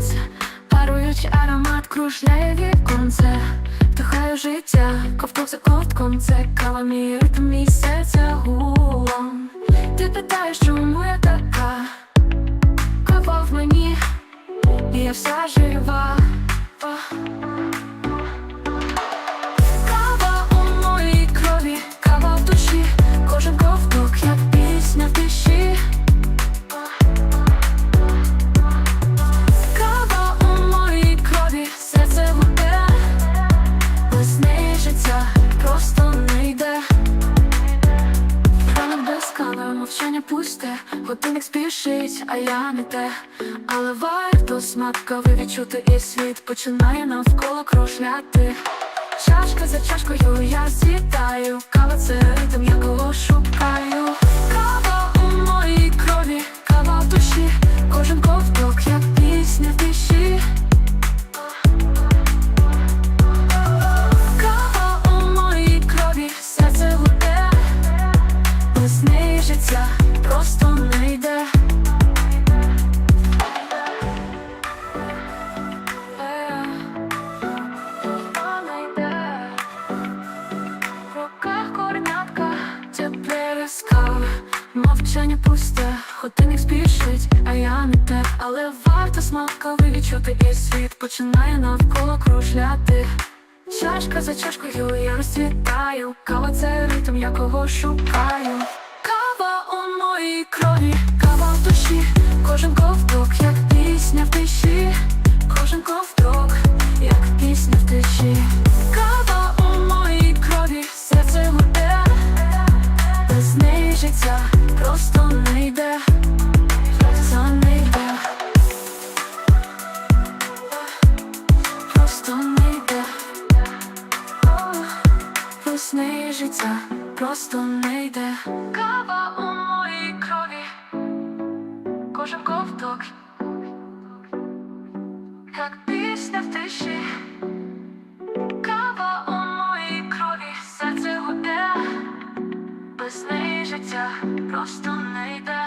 сонце, парують аромат, кружляє віконце, вдихаю життя, ковток за ковтком, це кава мій ритм мій серця гулом. Ти питаєш, чому я така? Кава в мені, і я вся жива. Мовчання годинник спішить, а я не те. Але варто смак відчути, і світ починає навколо кружляти. Чашка за чашкою я зітаю, кава це Мовчання пусте, годинник спішить, а я не те, але варто смаковий відчути, і світ починає навколо кружляти. Чашка за чашкою я розцвітаю, кава це ритм, якого шукаю. Кава у моїй крові, неї життя просто не йде. Кава у моїй крові, кожен ковток, як пісня в тиші. Кава у моїй крові, серце гуде, без неї життя просто не йде.